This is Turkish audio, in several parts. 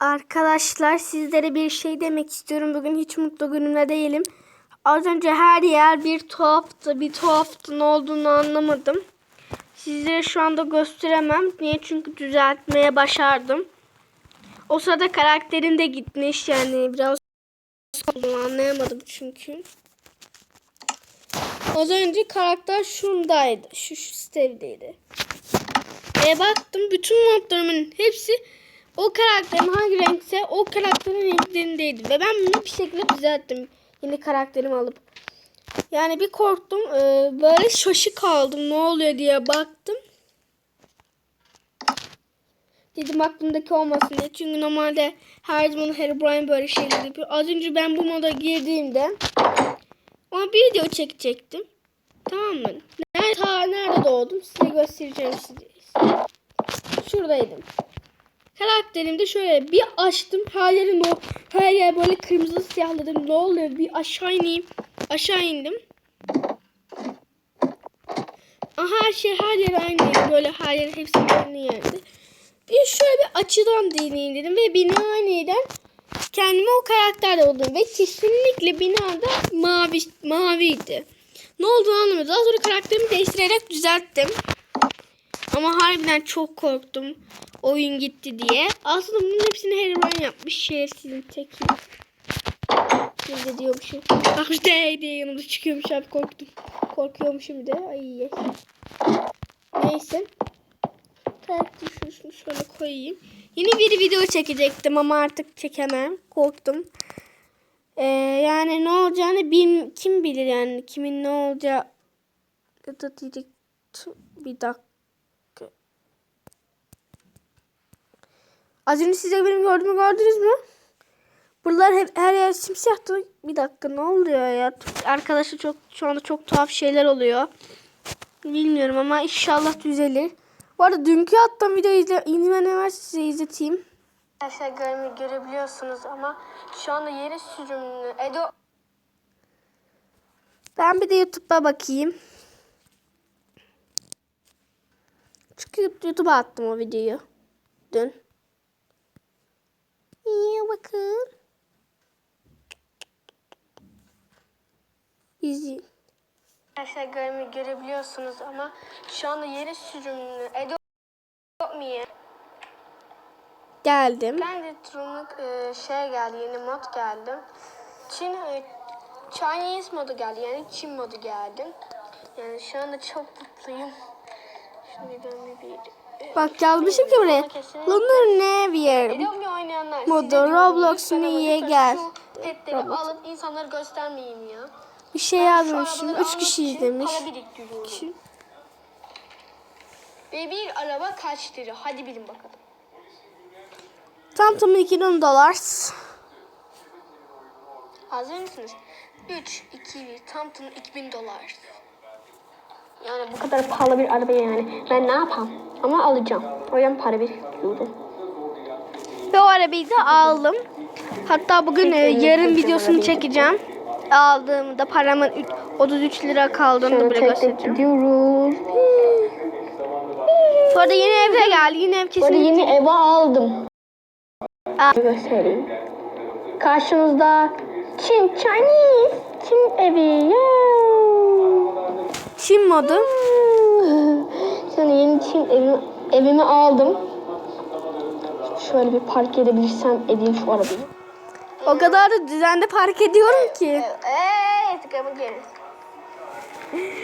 Arkadaşlar sizlere bir şey demek istiyorum. Bugün hiç mutlu günümde değilim. Az önce her yer bir tuhaftı. Bir tuhaftı ne olduğunu anlamadım. Sizlere şu anda gösteremem. Niye? Çünkü düzeltmeye başardım. O sırada karakterim de gitmiş. Yani biraz anlayamadım çünkü. Az önce karakter şundaydı. Şu, şu sitedeydi. E baktım bütün modlarımın hepsi o karakterin hangi renkse o karakterin renklerindeydi. Ve ben bunu bir şekilde düzelttim. Yeni karakterimi alıp. Yani bir korktum. e, böyle şaşı kaldım. Ne oluyor diye baktım. Dedim aklımdaki olmasın diye. Çünkü normalde her zaman Herobrine böyle şeyler yapıyor. Az önce ben bu moda girdiğimde ona bir video çekecektim. Tamam mı? Nerede, nerede doğdum size göstereceğim size. Şuradaydım. Karakterimde şöyle bir açtım. Her yerim o her yer böyle kırmızı siyahladım. Ne oluyor? Bir aşağı ineyim. Aşağı indim. Aha, her şey her yer aynıydı. Böyle her yer hepsi aynı yerde. Bir şöyle bir açıdan deneyeyim dedim ve bina aniden kendime o karakterde buldum ve kesinlikle binada mavi maviydi. Ne olduğunu anlamadım. Daha sonra karakterimi değiştirerek düzelttim. Ama harbiden çok korktum. Oyun gitti diye. Aslında bunun hepsini Herobrine yapmış. Şerefsizin teki. Şimdi diyormuşum. Ah işte diye yanımda çıkıyormuş abi korktum. Korkuyormuşum bir de. Ay. Neyse. Karakter şunu şöyle koyayım. Yeni bir video çekecektim ama artık çekemem. Korktum. Ee, yani ne olacağını bil, kim bilir yani kimin ne olacağı da diyecek bir dakika. Az önce size benim gördüğümü gördünüz mü? Buralar hep her yer simsiyahtı. Bir dakika ne oluyor ya? Arkadaşlar çok şu anda çok tuhaf şeyler oluyor. Bilmiyorum ama inşallah düzelir. Bu arada dünkü attığım videoyu izle, İzleyen hemen size izleteyim. Arkadaşlar göre, görebiliyorsunuz ama şu anda yere sürümlü. Edo... Ben bir de YouTube'a bakayım. Çünkü YouTube'a attım o videoyu. Dün. İyi bakın. İzleyin. Arkadaşlar göre, görebiliyorsunuz ama şu anda yere sürümlü. Edo mi? Geldim. Ben de Trum'luk e, şey geldi, yeni mod geldi. Çin, e, Chinese modu geldi, yani Çin modu geldi. Yani şu anda çok mutluyum. Şimdi ben bir... Bak yazmışım ki buraya. Lunar oynayanlar. modu Roblox Mini'ye lütfen gel. Petleri alıp insanları göstermeyin ya. bir şey yazmışım. Üç kişi izlemiş. Biriktiriyorum. Ve bir araba kaç lira? Hadi bilin bakalım. Tam tamı 2000 dolar. Hazır mısınız? 3, 2, 1. Tam tam 2000 dolar. Yani bu kadar pahalı bir araba yani. Ben ne yapam? Ama alacağım. O yüzden para biriktiriyorum. Ve o arabayı da aldım. Hatta bugün e, yarın videosunu çekeceğim. Aldığımda paramın üç- 33 lira kaldığını da bile göstereceğim. gidiyoruz. Bu arada yeni eve geldi. Yeni ev Bu arada kesin. yeni eve aldım. Aa. Göstereyim. Karşınızda Çin Chinese Çin evi. Yeah. Çin modu. Şimdi yeni Çin evimi, evimi aldım. Şöyle bir park edebilirsem edeyim şu arabayı. O kadar da düzenli park ediyorum ki.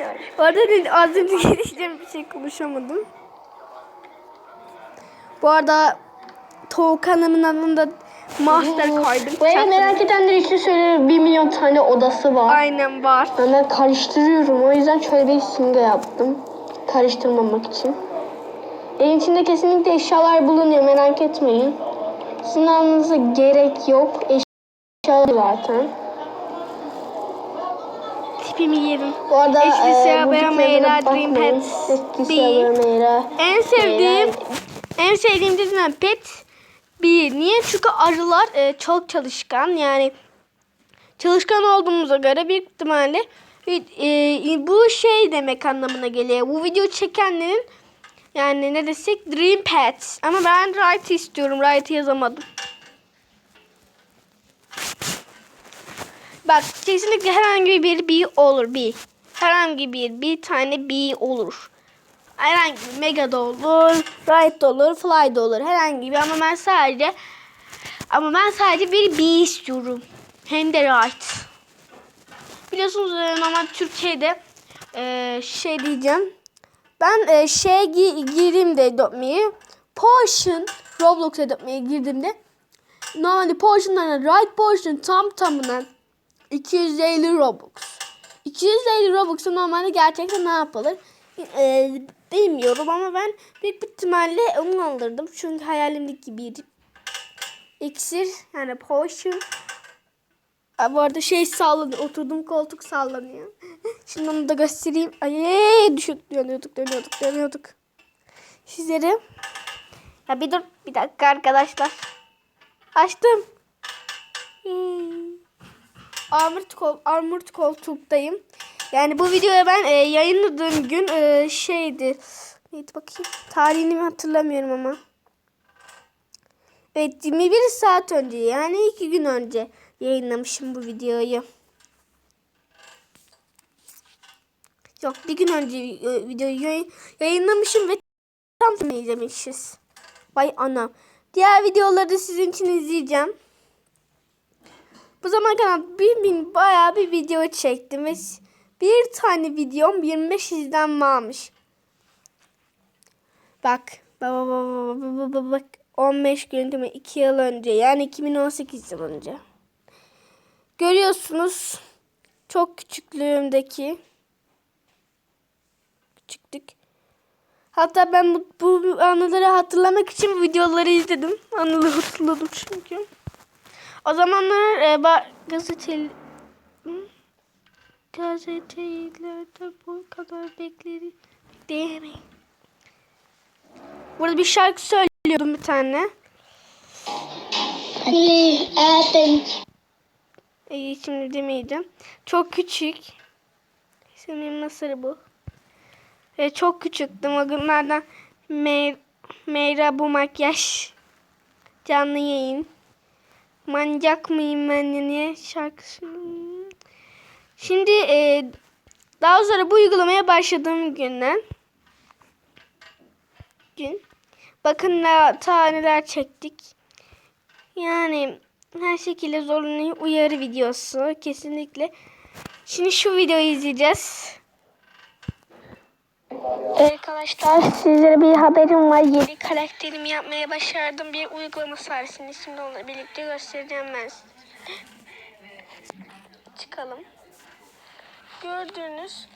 Evet. Bu arada az önce gelişeceğim bir şey konuşamadım. Bu arada Tavuk Hanım'ın adında master koydum. Bu Çaktım. merak edenler için söylüyorum 1 milyon tane odası var. Aynen var. Ben, ben karıştırıyorum. O yüzden şöyle bir simge yaptım. Karıştırmamak için. Evin içinde kesinlikle eşyalar bulunuyor. Merak etmeyin. Sizin almanıza gerek yok. Eşyalar zaten. Tipimi yerim. Bu arada Eşli e, bu Meyra. Dream Pets bir. siyah beyaz Meyra. En sevdiğim en sevdiğim diziden pet bir. Niye? Çünkü arılar e, çok çalışkan. Yani çalışkan olduğumuza göre büyük ihtimalle e, bu şey demek anlamına geliyor. Bu video çekenlerin yani ne desek Dream Pets. Ama ben Right istiyorum. Right yazamadım. Bak kesinlikle herhangi bir bir olur bir. Herhangi bir bir tane bir olur. Herhangi bir mega da olur, ride da olur, fly da olur. Herhangi bir ama ben sadece ama ben sadece bir bir istiyorum. Hem de ride. Biliyorsunuz e, normal Türkiye'de e, şey diyeceğim. Ben e, şeye gi- girdiğimde Adopt Potion Roblox Adopt girdiğimde normalde Potion'ların Ride Potion tam tamına 250 Robux. 250 Robux'a normalde gerçekten ne yapılır? E, bilmiyorum ama ben büyük bir ihtimalle onu alırdım. Çünkü hayalimdeki bir iksir yani potion Aa, Bu arada şey sallanıyor. Oturduğum koltuk sallanıyor. Şimdi onu da göstereyim. Ay düşük dönüyorduk dönüyorduk dönüyorduk. Sizlere. Ya bir dur bir dakika arkadaşlar. Açtım. Hmm. Armored, kol, armored koltuktayım. Yani bu videoya ben e, yayınladığım gün e, şeydi. Neydi bakayım. Tarihini hatırlamıyorum ama. Evet 21 saat önce yani 2 gün önce yayınlamışım bu videoyu. Yok bir gün önce e, videoyu yayın- yayınlamışım ve tam izlemişiz. Vay ana. Diğer videoları sizin için izleyeceğim. Bu zamana kadar bir bin bayağı bir video çektim ve bir tane videom 25 izlenme almış. Bak. Bak bak bak bak bak bak bak. 15 gün değil mi? 2 yıl önce yani 2018 yıl önce. Görüyorsunuz çok küçüklüğümdeki küçüktük. Hatta ben bu, bu anıları hatırlamak için videoları izledim. Anıları hatırladım çünkü. O zamanlar e, gazeteli? Gazetelerde bu kadar bekleri bekleyemeyin. Burada bir şarkı söylüyordum bir tane. Open. İyi şimdi demeyeceğim. Çok küçük. Senin mısırı bu. Ve çok küçüktüm. O günlerden Mey Meyra bu makyaj. Canlı yayın. Manyak mıyım ben niye şarkısı? Şimdi e, daha sonra bu uygulamaya başladığım günden gün. Bakın ne taneler çektik. Yani her şekilde zorunlu uyarı videosu kesinlikle. Şimdi şu videoyu izleyeceğiz. Arkadaşlar sizlere bir haberim var. Yeni karakterimi yapmaya başardım. Bir uygulama sayesinde şimdi onunla birlikte göstereceğim ben size. Çıkalım. Gördüğünüz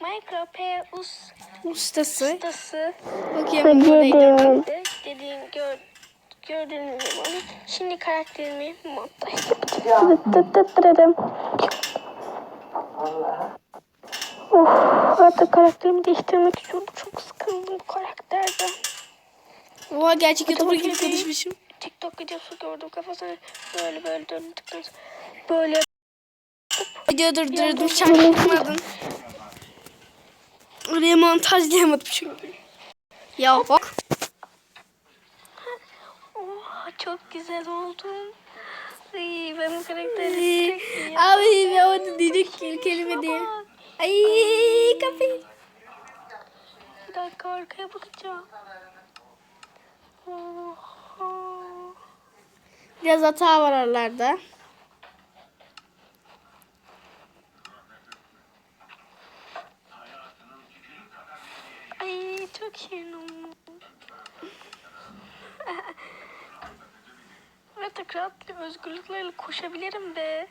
Minecraft Us Ustası. ustası Bakayım buradaydı. dediğim gör, gördüğünüz gibi onu. Şimdi karakterimi yapacağım. Of, artık karakterimi değiştirmek istiyorum. Çok sıkıldım bu karakterden. Oha gerçek YouTuber gibi konuşmuşum. TikTok videosu gördüm kafasına böyle böyle döndükten sonra böyle Video durdurdum çaktırmadım. Oraya montajlayamadım çünkü. Ya bak. Oha çok güzel oldum. Ay, ben bu karakteri Ee, istekliyorum. Abi ben orada dedik ki kelime diye. Ay kapıyı. Bir dakika arkaya bakacağım. Oha. Biraz hata var oralarda. Ay çok şirin olmuş. Artık rahatlıkla özgürlüklerle koşabilirim de.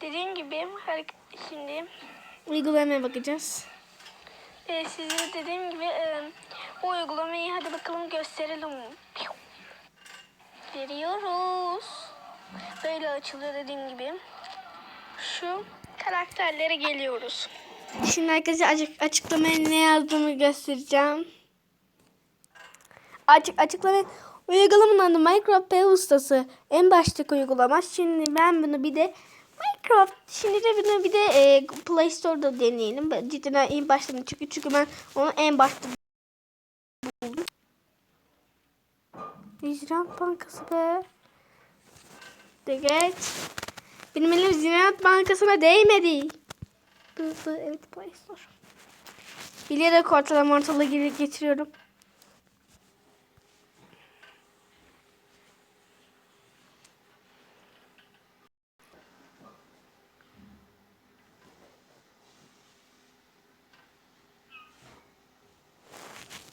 Dediğim gibi her, şimdi Uygulamaya bakacağız. e, size dediğim gibi e, bu uygulamayı hadi bakalım gösterelim. Veriyoruz. Böyle açılıyor dediğim gibi. Şu karakterlere geliyoruz. Şimdi arkadaşlar açık, açıklamaya ne yazdığımı göstereceğim. Açık açıklama uygulamanın adı Minecraft P ustası. En baştaki uygulama. Şimdi ben bunu bir de Minecraft şimdi de bunu bir de e, Play Store'da deneyelim. Cidden en başta çünkü çünkü ben onu en başta buldum. İcraat Bankası be. De geç. Benim elim Ziraat Bankası'na değmedi. Dı evet Play Store. Bilerek ortalama ortalığı geri getiriyorum.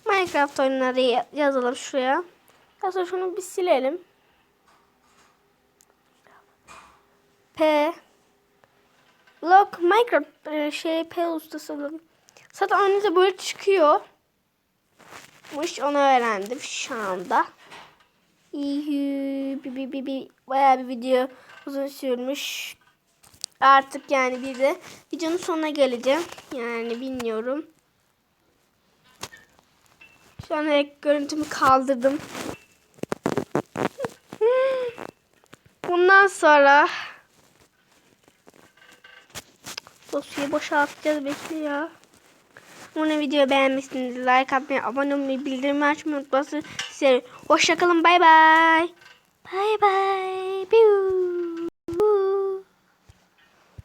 Minecraft oyunları ya- yazalım şuraya. Daha sonra şunu bir silelim. P Lock Minecraft e, şey P ustası. Zaten önünüze böyle çıkıyor. Mış onu öğrendim şu anda. Bir, bir, bir, bir, bayağı bir video uzun sürmüş. Artık yani bir de videonun sonuna geleceğim. Yani bilmiyorum. Şu an görüntümü kaldırdım. Bundan sonra dosyayı boşaltacağız bekle ya. Bunu video beğenmişsiniz. Like atmayı, abone olmayı, bildirimi açmayı unutmasın. Size hoşçakalın. Bay bay. Bay bay. Piu.